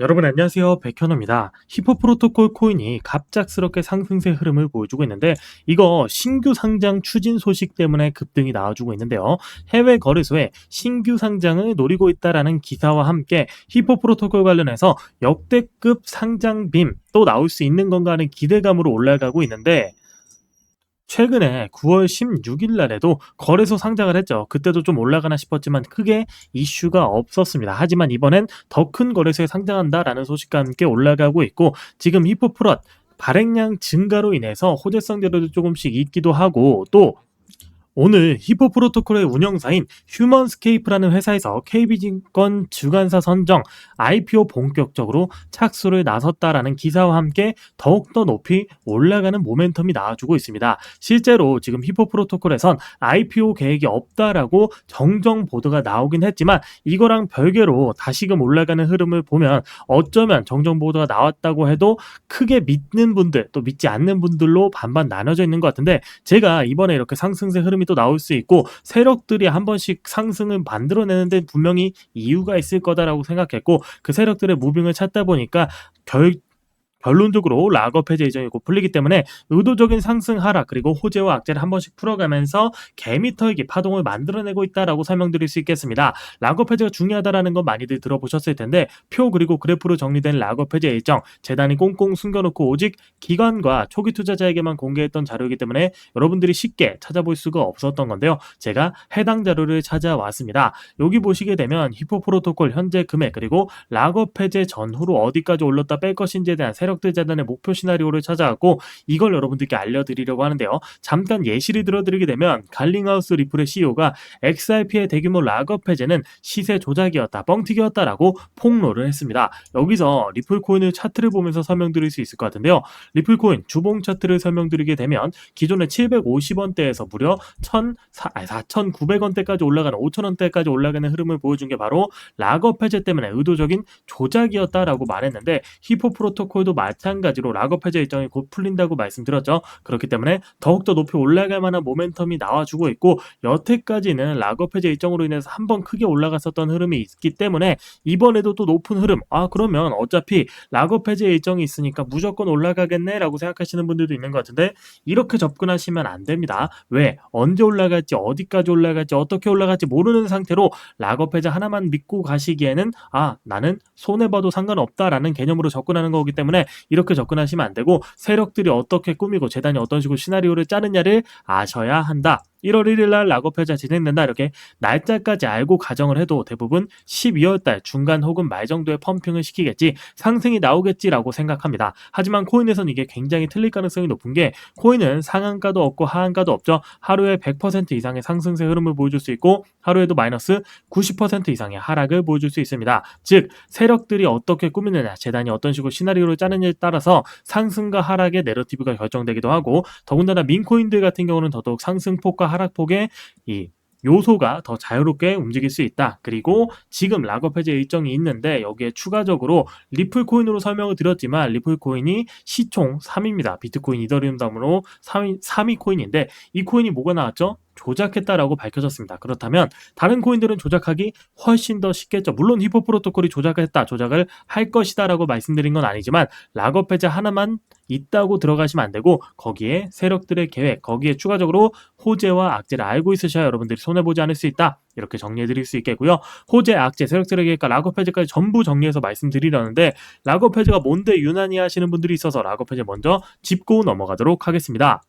여러분 안녕하세요. 백현우입니다. 히포 프로토콜 코인이 갑작스럽게 상승세 흐름을 보여주고 있는데 이거 신규 상장 추진 소식 때문에 급등이 나와주고 있는데요. 해외 거래소에 신규 상장을 노리고 있다라는 기사와 함께 히포 프로토콜 관련해서 역대급 상장 빔 또 나올 수 있는 건가 하는 기대감으로 올라가고 있는데 최근에 9월 16일 날에도 거래소 상장을 했죠. 그때도 좀 올라가나 싶었지만 크게 이슈가 없었습니다. 하지만 이번엔 더 큰 거래소에 상장한다라는 소식과 함께 올라가고 있고 지금 히포프롯 발행량 증가로 인해서 호재성 자료도 조금씩 있기도 하고 또 오늘 히포 프로토콜의 운영사인 휴먼스케이프라는 회사에서 KB증권 주관사 선정 IPO 본격적으로 착수를 나섰다라는 기사와 함께 더욱더 높이 올라가는 모멘텀이 나와주고 있습니다. 실제로 지금 히포 프로토콜에선 IPO 계획이 없다라고 정정 보도가 나오긴 했지만 이거랑 별개로 다시금 올라가는 흐름을 보면 어쩌면 정정 보도가 나왔다고 해도 크게 믿는 분들 또 믿지 않는 분들로 반반 나눠져 있는 것 같은데 제가 이번에 이렇게 상승세 흐름 이 또 나올 수 있고 세력들이 한 번씩 상승을 만들어내는데 분명히 이유가 있을 거다라고 생각했고 그 세력들의 무빙을 찾다 보니까 결 결론적으로 락업 해제 예정이 곧 풀리기 때문에 의도적인 상승 하락 그리고 호재와 악재를 한 번씩 풀어가면서 개미털기 파동을 만들어내고 있다라고 설명드릴 수 있겠습니다. 락업 해제가 중요하다라는 건 많이들 들어보셨을 텐데 표 그리고 그래프로 정리된 락업 해제 일정 재단이 꽁꽁 숨겨놓고 오직 기관과 초기 투자자에게만 공개했던 자료이기 때문에 여러분들이 쉽게 찾아볼 수가 없었던 건데요. 제가 해당 자료를 찾아왔습니다. 여기 보시게 되면 히포 프로토콜 현재 금액 그리고 락업 해제 전후로 어디까지 올렸다 뺄 것인지에 대한 새로 세력들 재단의 목표 시나리오를 찾아왔고 이걸 여러분들께 알려드리려고 하는데요. 잠깐 예시를 들어드리게 되면 갈링하우스 리플의 CEO가 XRP의 대규모 락업 해제는 시세 조작이었다, 뻥튀기였다라고 폭로를 했습니다. 여기서 리플 코인의 차트를 보면서 설명드릴 수 있을 것 같은데요. 리플 코인 주봉 차트를 설명드리게 되면 기존의 750원대에서 무려 4,900원대까지 올라가는 5,000원대까지 올라가는 흐름을 보여준 게 바로 락업 해제 때문에 의도적인 조작이었다라고 말했는데 히포 프로토콜도 마찬가지로 락업 해제 일정이 곧 풀린다고 말씀드렸죠. 그렇기 때문에 더욱더 높이 올라갈 만한 모멘텀이 나와주고 있고 여태까지는 락업 해제 일정으로 인해서 한 번 크게 올라갔었던 흐름이 있기 때문에 이번에도 또 높은 흐름 아 그러면 어차피 락업 해제 일정이 있으니까 무조건 올라가겠네 라고 생각하시는 분들도 있는 것 같은데 이렇게 접근하시면 안 됩니다. 왜? 언제 올라갈지 어디까지 올라갈지 어떻게 올라갈지 모르는 상태로 락업 해제 하나만 믿고 가시기에는 아 나는 손해봐도 상관없다라는 개념으로 접근하는 거기 때문에 이렇게 접근하시면 안 되고 세력들이 어떻게 꾸미고 재단이 어떤 식으로 시나리오를 짜느냐를 아셔야 한다. 1월 1일 날 락업회자 진행된다 이렇게 날짜까지 알고 가정을 해도 대부분 12월 달 중간 혹은 말 정도에 펌핑을 시키겠지 상승이 나오겠지라고 생각합니다. 하지만 코인에선 이게 굉장히 틀릴 가능성이 높은 게 코인은 상한가도 없고 하한가도 없죠. 하루에 100% 이상의 상승세 흐름을 보여줄 수 있고 하루에도 마이너스 90% 이상의 하락을 보여줄 수 있습니다. 즉 세력들이 어떻게 꾸미느냐 재단이 어떤 식으로 시나리오를 짜느냐에 따라서 상승과 하락의 내러티브가 결정되기도 하고 더군다나 민코인들 같은 경우는 더더욱 상승폭과 하락폭의 이 요소가 더 자유롭게 움직일 수 있다. 그리고 지금 락업 해제 일정이 있는데 여기에 추가적으로 리플 코인으로 설명을 드렸지만 리플 코인이 시총 3위입니다. 비트코인, 이더리움 다음으로 3위, 3위 코인인데 이 코인이 뭐가 나왔죠? 조작했다라고 밝혀졌습니다. 그렇다면 다른 코인들은 조작하기 훨씬 더 쉽겠죠. 물론 히포 프로토콜이 조작했다, 조작을 할 것이다라고 말씀드린 건 아니지만 락업 해제 하나만 있다고 들어가시면 안 되고 거기에 세력들의 계획, 거기에 추가적으로 호재와 악재를 알고 있으셔야 여러분들이 손해 보지 않을 수 있다. 이렇게 정리해 드릴 수 있겠고요. 호재, 악재, 세력들의 계획과 락업 해제까지 전부 정리해서 말씀드리려는데 락업 해제가 뭔데 유난히 하시는 분들이 있어서 락업 해제 먼저 짚고 넘어가도록 하겠습니다.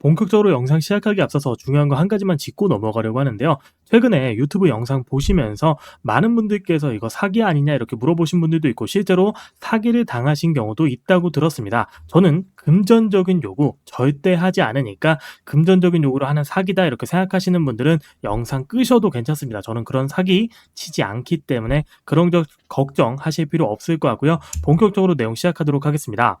본격적으로 영상 시작하기 앞서서 중요한 거 한 가지만 짚고 넘어가려고 하는데요. 최근에 유튜브 영상 보시면서 많은 분들께서 이거 사기 아니냐 이렇게 물어보신 분들도 있고 실제로 사기를 당하신 경우도 있다고 들었습니다. 저는 금전적인 요구 절대 하지 않으니까 금전적인 요구로 하는 사기다 이렇게 생각하시는 분들은 영상 끄셔도 괜찮습니다. 저는 그런 사기 치지 않기 때문에 그런 걱정하실 필요 없을 것 같고요. 본격적으로 내용 시작하도록 하겠습니다.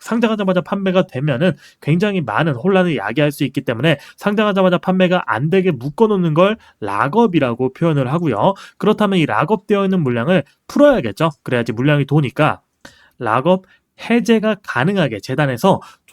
상장하자마자 판매가 되면은 굉장히 많은 혼란을 야기할 수 있기 때문에 상장하자마자 판매가 안 되게 묶어놓는 걸 락업이라고 표현을 하고요. 그렇다면 이 락업되어 있는 물량을 풀어야겠죠. 그래야지 물량이 도니까 락업 해제가 가능하게 재단에서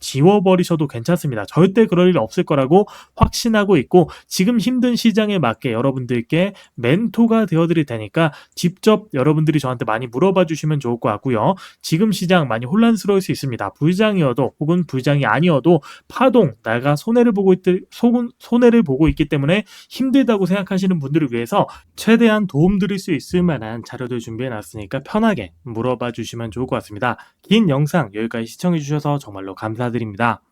지워버리셔도 괜찮습니다. 절대 그럴 일 없을 거라고 확신하고 있고 지금 힘든 시장에 맞게 여러분들께 멘토가 되어드릴 테니까 직접 여러분들이 저한테 많이 물어봐 주시면 좋을 것 같고요. 지금 시장 많이 혼란스러울 수 있습니다. 불장이어도 혹은 불장이 아니어도 파동 내가 손해를 보고 있 손해를 보고 있기 때문에 힘들다고 생각하시는 분들을 위해서 최대한 도움 드릴 수 있을 만한 자료들 준비해 놨으니까 편하게 물어봐 주시면 좋을 것 같습니다. 긴 영상 여기까지 시청해 주셔서 정말로 감사드립니다.